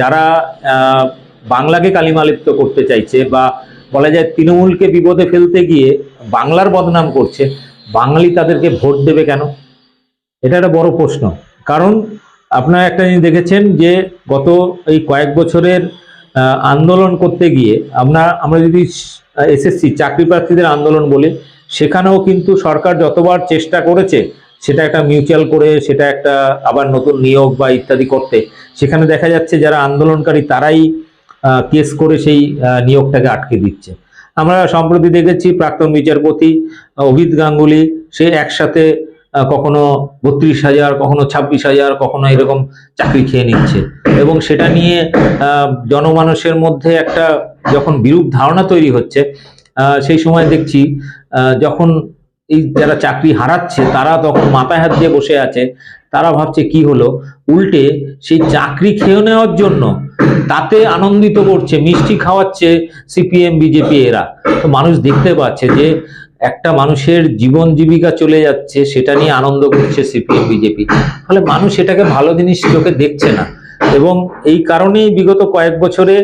যারা বাংলাকে কালিমালিপ্ত করতে চাইছে বা বলা যায় তৃণমূলকে বিপদে ফেলতে গিয়ে বাংলার বদনাম করছে, বাঙালি তাদেরকে ভোট দেবে কেন? এটা একটা বড় প্রশ্ন। কারণ আপনারা একটা জিনিস দেখেছেন যে গত এই কয়েক বছরের আন্দোলন করতে গিয়ে আমরা আমরা যদি এসএসসি, চাকরি প্রার্থীদের আন্দোলন বলি, সেখানেও কিন্তু সরকার যতবার চেষ্টা করেছে সেটা একটা মিউচুয়াল করে, সেটা একটা আবার নতুন নিয়োগ বা ইত্যাদি করতে। সেখানে দেখা যাচ্ছে যারা আন্দোলনকারী তারাই কেস করে সেই নিয়োগটাকে আটকে দিচ্ছে। আমরা সম্প্রতি দেখেছি প্রাক্তন বিচারপতি অভিত গাঙ্গুলি, সে একসাথে কখনো বত্রিশ হাজার, কখনো ছাব্বিশ হাজার, কখনো এরকম চাকরি খেয়ে নিচ্ছে। এবং সেটা নিয়ে জনমানুষের মধ্যে একটা যখন বিরূপ ধারণা তৈরি হচ্ছে সেই সময় দেখছি যখন এই যারা চাকরি হারাচ্ছে, তারা তখন মাথায় হাত দিয়ে বসে আছে, তারা ভাবছে কি হলো? উল্টে সেই চাকরি খেয়ে নেওয়ার জন্য তাতে আনন্দিত করছে, মিষ্টি খাওয়াচ্ছে সিপিএম, বিজেপি এরা। তো মানুষ দেখতে পাচ্ছে যে একটা মানুষের জীবন জীবিকা চলে যাচ্ছে, সেটা নিয়ে আনন্দ করছে সিপিএম, বিজেপি। ফলে মানুষ এটাকে ভালো জিনিস চোখে দেখছে না। এবং এই কারণেই বিগত কয়েক বছরে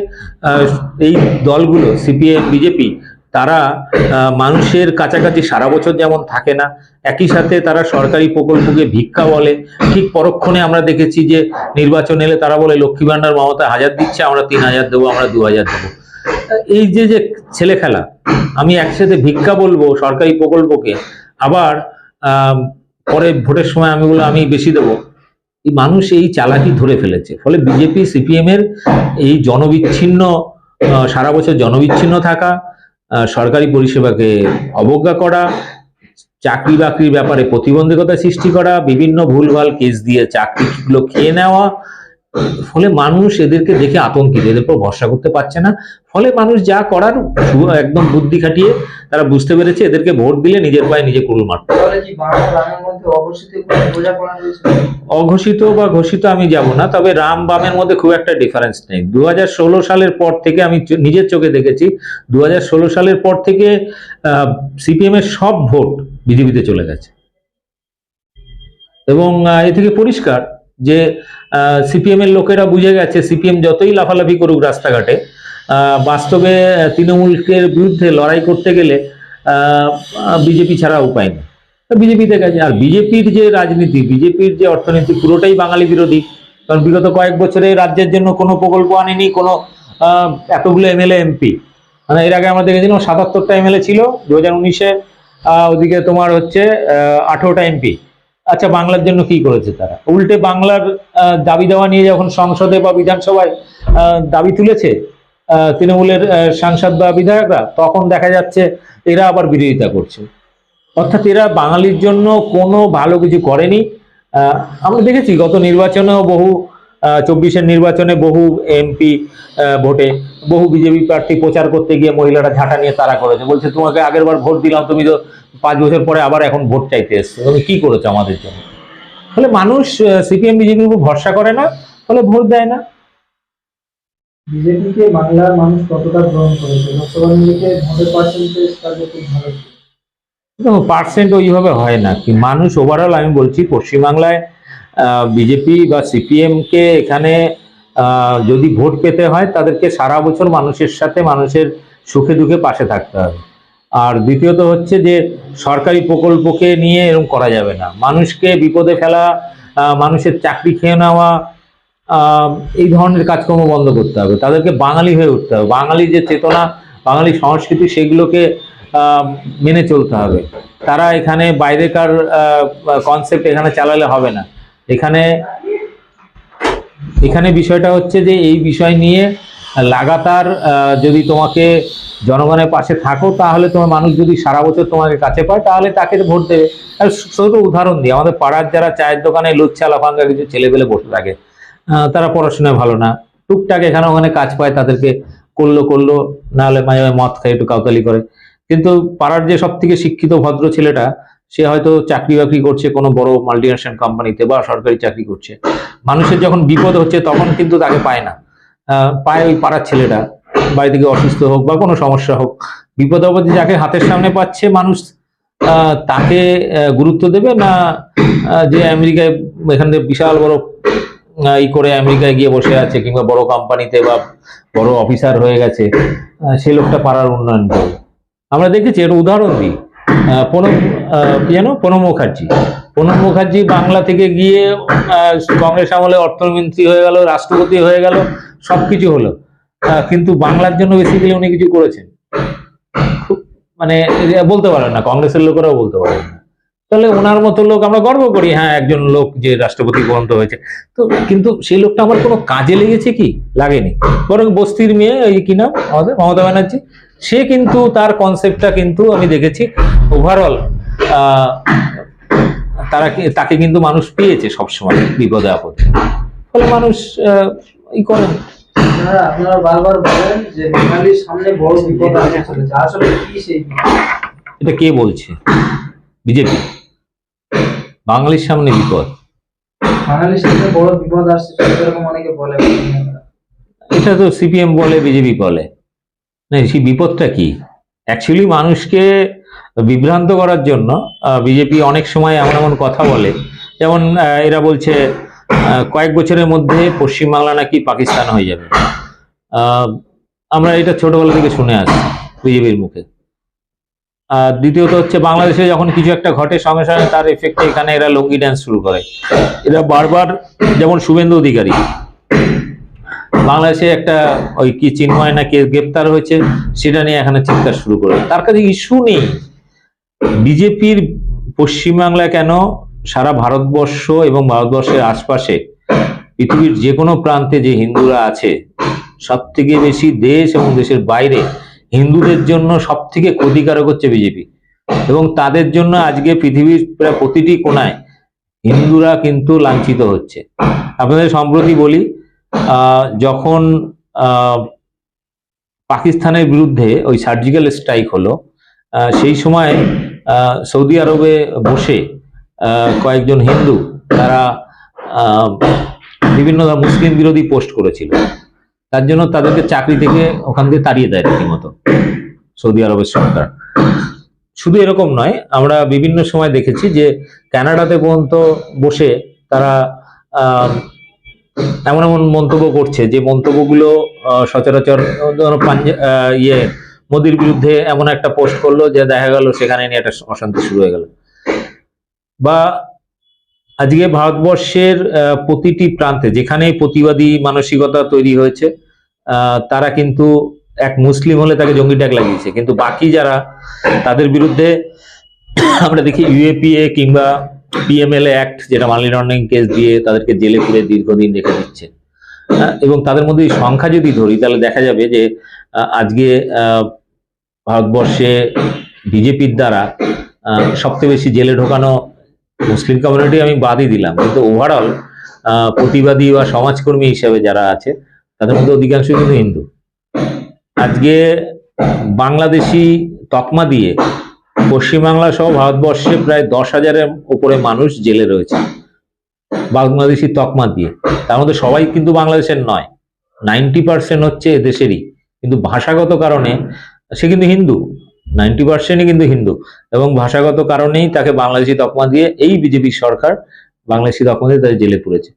এই দলগুলো, সিপিএম, বিজেপি তারা মানুষের কাছাকাছি সারা বছর যেমন থাকে না, একই সাথে তারা সরকারি প্রকল্পকে ভিক্ষা বলে। ঠিক পরক্ষণে আমরা দেখেছি যে নির্বাচন এলে তারা বলে, লক্ষ্মী ভান্ডার মমতা হাজার দিচ্ছে, আমরা তিন হাজার দেবো, আমরা দু হাজার দেবো। এই যে যে ছেলে খেলা, আমি একসাথে ভিক্ষা বলব সরকারি প্রকল্পকে, আবার পরে ভোটের সময় আমি বলব আমি বেশি দেবো। মানুষ এই চালাকি ধরে ফেলেছে। ফলে বিজেপি সিপিএম এর এই জনবিচ্ছিন্ন সারা বছর জনবিচ্ছিন্ন থাকা সরকারি পরিষেবাকে অবজ্ঞা করা, চাকরি বাকরির ব্যাপারে প্রতিবন্ধকতা সৃষ্টি করা, বিভিন্ন ভুলভাল কেস দিয়ে চাকরিগুলো খেয়ে নেওয়া ফলে মানুষ এদেরকে দেখে আতঙ্কিত এদের উপর ভরসা করতে পারছে না। ফলে মানুষ যা করার একদম বুদ্ধি খাটিয়ে তারা বুঝতে পেরেছে এদেরকে ভোট দিলে নিজের পায়ে নিজে কুড়ুল মারতে অঘোষিত বা ঘোষিত আমি যাব না তবে রাম বামের মধ্যে খুব একটা ডিফারেন্স নেই। দু হাজার ষোলো সালের পর থেকে আমি নিজের চোখে দেখেছি দু হাজার ষোলো সালের পর থেকে সিপিএম এর সব ভোট বিজেপিতে চলে গেছে। এবং এ থেকে পরিষ্কার যে সিপিএম এর লোকেরা বুঝে গেছে সিপিএম যতই লাফালাফি করুক রাস্তাঘাটে বাস্তবে তৃণমূলের বিরুদ্ধে লড়াই করতে গেলে বিজেপি ছাড়া উপায় নেই। বিজেপিতে গেছে আর বিজেপির যে রাজনীতি বিজেপির যে অর্থনীতি, পুরোটাই বাঙালি বিরোধী। কারণ বিগত কয়েক বছরে রাজ্যের জন্য কোনো প্রকল্প আনেনি, কোনো এতগুলো এমএলএ এমপি মানে এর আগে আমরা দেখেছিলাম সাতাত্তরটা এমএলএ ছিল, দু হাজার উনিশে ওদিকে তোমার হচ্ছে আঠেরোটা এমপি আচ্ছা বাংলার জন্য কি করেছে তারা? উল্টে বাংলার দাবি দেওয়া নিয়ে যখন সংসদে বা বিধানসভায় দাবি তুলেছে তৃণমূলের সাংসদ বা বিধায়করা, তখন দেখা যাচ্ছে এরা আবার বিরোধিতা করছে। অর্থাৎ এরা বাঙালির জন্য কোনো ভালো কিছু করেনি। আমরা দেখেছি গত নির্বাচনেও বহু চব্বিশের নির্বাচনে বহু এমপি ভোটে বহু বিজেপি প্রার্থী প্রচার করতে গিয়ে মহিলারা ঝাঁটা নিয়ে তারা করেছে। বলছে তোমাকে আগের বার ভোট দিলাম তুমি তো পাঁচ বছর পরে আবার এখন ভোট চাইতে এসছো। তুমি কি করেছ আমাদের জন্য? ফলে মানুষ সিপিএম বিজেপির উপর ভরসা করে না ফলে ভোট দেয় না। বিজেপিকে বাংলার মানুষ কতটা গ্রহণ করেছে? লোকসভা নিরিখে ভোটের পার্সেন্টেজ তাদের খুব ভালো দেখো পার্সেন্ট ওইভাবে হয় না। কি মানুষ ওভারঅল আমি বলছি পশ্চিমবাংলায় বিজেপি বা সিপিএম কে এখানে যদি ভোট পেতে হয়, তাদেরকে সারা বছর মানুষের সাথে মানুষের সুখে দুঃখে পাশে থাকতে হবে। আর দ্বিতীয়ত হচ্ছে যে, সরকারি প্রকল্পকে নিয়ে এরকম করা যাবে না। মানুষকে বিপদে ফেলা মানুষের চাকরি খেয়ে নেওয়া এই ধরনের কাজকর্ম বন্ধ করতে হবে। তাদেরকে বাঙালি হয়ে উঠতে হবে। বাঙালি যে চেতনা, বাঙালি সংস্কৃতি, সেগুলোকে মেনে চলতে হবে। তারা এখানে বাইরেকার কনসেপ্ট এখানে চালালে হবে না। এখানে এখানে বিষয়টা হচ্ছে যে এই বিষয় নিয়ে লাগাতার যদি তোমাকে জনগণের পাশে থাকো, তাহলে তোমার মানুষ যদি সারা বছর তোমাকে কাছে পায়, তাহলে তাকে ভোট দেবে। ছোট উদাহরণ দিই আমাদের পাড়ার যারা চায়ের দোকানে লুচ্ছা, লাফাঙ্গা কিছু ছেলেপেলে বসে থাকে তারা পড়াশোনায় ভালো না। টুকটাক এখানে ওখানে কাজ পায়, তাদেরকে করল করল নাহলে মাঝে মাঝে মদ খায়, একটু কাউতালি করে। কিন্তু পাড়ার যে সব থেকে শিক্ষিত ভদ্র ছেলেটা সে হয়তো চাকরি বাকরি করছে কোনো বড় মাল্টিনেশনাল কোম্পানিতে বা সরকারি চাকরি করছে। মানুষের যখন বিপদ হচ্ছে তখন কিন্তু তাকে পায় না। পায় ওই পাড়ার ছেলেটা বাড়ি থেকে অসুস্থ হোক বা কোনো সমস্যা হোক। বিপদ আপদে যাকে হাতের সামনে পাচ্ছে মানুষ তাকে গুরুত্ব দেবে না যে আমেরিকায় এখান থেকে বিশাল বড় ই করে আমেরিকায় গিয়ে বসে আছে কিংবা বড় কোম্পানিতে বা বড় অফিসার হয়ে গেছে সে লোকটা পাড়ার উন্নয়ন করবে। আমরা দেখেছি এটা উদাহরণ দিই। প্রণব প্রণব মুখার্জি। প্রণব মুখার্জি বাংলা থেকে গিয়ে কংগ্রেস আমলে অর্থমন্ত্রী হয়ে গেল, রাষ্ট্রপতি হয়ে গেল, সবকিছু হলো। কিন্তু বাংলার জন্য বেসিক্যালি উনি কিছু করেছেন। মানে বলতে পারেন না, কংগ্রেসের লোকেরাও বলতে পারেন না। তাহলে ওনার মতো লোক আমরা গর্ব করি হ্যাঁ একজন লোক যে রাষ্ট্রপতি পর্যন্ত হয়েছে। তো, কিন্তু সেই লোকটা আমার কোনো কাজে লেগেছে কি? লাগেনি। বরং বস্তির মেয়ে ওই কি নাম? আমাদের মমতা ব্যানার্জি। সে কিন্তু, তার কনসেপ্টটা কিন্তু আমি দেখেছি। ওভারঅল তারা তাকে কিন্তু মানুষ পেয়েছে সবসময় বিপদে আপদে। ফলে মানুষ ই করেন। আপনারা আপনারা বারবার বলেন যে বাঙালির সামনে বড় বিপদ চলেছে আসলে কি সেই এটা কে বলছে? বিজেপি। বাঙালির সামনে বিপদ। বাঙালির সামনে বড় বিপদ আসছে এরকম অনেকে বলে এটা তো সিপিএম বলে বিজেপি বলে। না সেই বিপদটা কি? অ্যাকচুয়ালি মানুষকে বিভ্রান্ত করার জন্য বিজেপি অনেক সময় এমন এমন কথা বলে। যেমন এরা বলছে কয়েক বছরের মধ্যে পশ্চিমবাংলা নাকি পাকিস্তান হয়ে যাবে। আমরা এটা ছোটবেলা থেকে শুনে আসছি বিজেপির মুখে। আর দ্বিতীয়ত হচ্ছে, বাংলাদেশে যখন কিছু একটা ঘটে, সঙ্গে সঙ্গে তার এফেক্টে এখানে এরা লঙ্গি ড্যান্স শুরু করে। এরা বারবার, যেমন শুভেন্দু অধিকারী, বাংলাদেশে একটা ওই কি চিন্ময় না কে গ্রেপ্তার হয়েছে, সেটা নিয়ে এখানে চিৎকার শুরু করে। তার কাছে ইস্যু নেই। বিজেপির পশ্চিমবাংলা কেন সারা ভারতবর্ষ এবং ভারতবর্ষের আশপাশে পৃথিবীর যে কোনো প্রান্তে যে হিন্দুরা আছে সব থেকে বেশি দেশ এবং দেশের বাইরে হিন্দুদের জন্য সব থেকে ক্ষতিকারক হচ্ছে বিজেপি। এবং তাদের জন্য আজকে পৃথিবীর প্রায় প্রতিটি কোনায় হিন্দুরা কিন্তু লাঞ্ছিত হচ্ছে। আপনাদের সম্প্রতি বলি যখন পাকিস্তানের বিরুদ্ধে ওই সার্জিক্যাল স্ট্রাইক হলো সেই সময় সৌদি আরবে বসে কয়েকজন হিন্দু তারা বিভিন্ন মুসলিম বিরোধী পোস্ট করেছিল। তার জন্য তাদেরকে চাকরি থেকে ওখান থেকে তাড়িয়ে দেয় রীতিমতো সৌদি আরবের সরকার। শুধু এরকম নয়, আমরা বিভিন্ন সময় দেখেছি যে কানাডাতে পর্যন্ত বসে তারা এমন এমন মন্তব্য করছে যে মন্তব্যগুলো সচরাচর পাঞ্জা- ইয়ে মোদির বিরুদ্ধে এমন একটা পোস্ট করল যে দেখা গেল সেখানে নিয়ে একটা অশান্তি শুরু হয়ে গেল। বা আজকে ভারতবর্ষের প্রতিটি প্রান্তে যেখানে প্রতিবাদী মানসিকতা তৈরি হয়েছে তারা কিন্তু এক মুসলিম হলে তাকে জঙ্গি ট্যাগ লাগিয়েছে। কিন্তু বাকি যারা, তাদের বিরুদ্ধে আমরা দেখি ইউএপিএ কিংবা পিএমএলএ অ্যাক্ট, যেটা মানি লন্ডারিং কেস দিয়ে তাদেরকে জেলে পুরে দীর্ঘদিন রেখে দিচ্ছে। এবং তাদের মধ্যে সংখ্যা যদি ধরি, তাহলে দেখা যাবে যে আজকে ভারতবর্ষে বিজেপির দ্বারা সবচেয়ে বেশি জেলে ঢোকানো মুসলিম কমিউনিটি আমি বাদই দিলাম। কিন্তু ওভারঅল প্রতিবাদী বা সমাজকর্মী হিসেবে যারা আছে, তাদের মধ্যে অধিকাংশ কিন্তু হিন্দু। আজকে বাংলাদেশি তকমা দিয়ে পশ্চিমবাংলা সহ ভারতবর্ষে প্রায় দশ হাজারের উপরে মানুষ জেলে রয়েছে। বাংলাদেশি তকমা দিয়ে। তার মধ্যে সবাই কিন্তু বাংলাদেশের নয়। নাইনটি পার্সেন্ট হচ্ছে এদেশেরই। কিন্তু ভাষাগত কারণে সে কিন্তু হিন্দু। নাইনটি পার্সেন্টই কিন্তু হিন্দু। এবং ভাষাগত কারণেই তাকে বাংলাদেশি তকমা দিয়ে এই বিজেপি সরকার বাংলাদেশি তকমা দিয়ে তাদের জেলে পড়েছে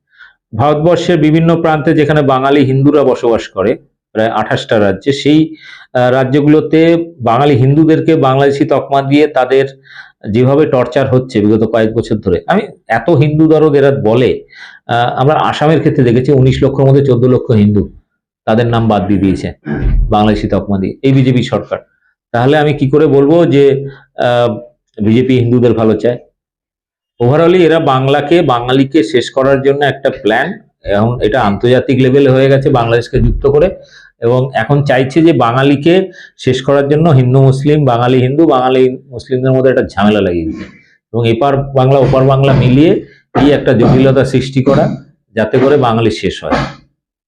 ভারতবর্ষের বিভিন্ন প্রান্তে যেখানে বাঙালি হিন্দুরা বসবাস করে প্রায় আঠাশটা রাজ্যে। সেই রাজ্যগুলোতে বাঙালি হিন্দুদেরকে বাংলাদেশি তকমা দিয়ে তাদের যেভাবে টর্চার হচ্ছে বিগত কয়েক বছর ধরে, আমি এত হিন্দু দরদ এরা বলে আমরা আসামের ক্ষেত্রে দেখেছি উনিশ লক্ষের মধ্যে চোদ্দ লক্ষ হিন্দু তাদের নাম বাদ দিয়ে দিয়েছে বাংলাদেশি তকমা দিয়ে, এই বিজেপি সরকার। তাহলে আমি কি করে বলব যে বিজেপি হিন্দুদের ভালো চায়? ওভারঅলি এরা বাংলাকে, বাঙালিকে শেষ করার জন্য একটা প্ল্যান এখন এটা আন্তর্জাতিক লেভেলে হয়ে গেছে, বাংলাদেশকে যুক্ত করে। এবং এখন চাইছে যে বাঙালিকে শেষ করার জন্য হিন্দু, মুসলিম, বাঙালি হিন্দু, বাঙালি মুসলিমদের মধ্যে একটা ঝামেলা লাগিয়ে দিচ্ছে এবং এপার বাংলা, ওপার বাংলা মিলিয়ে এই একটা জটিলতা সৃষ্টি করা, যাতে করে বাঙালি শেষ হয়।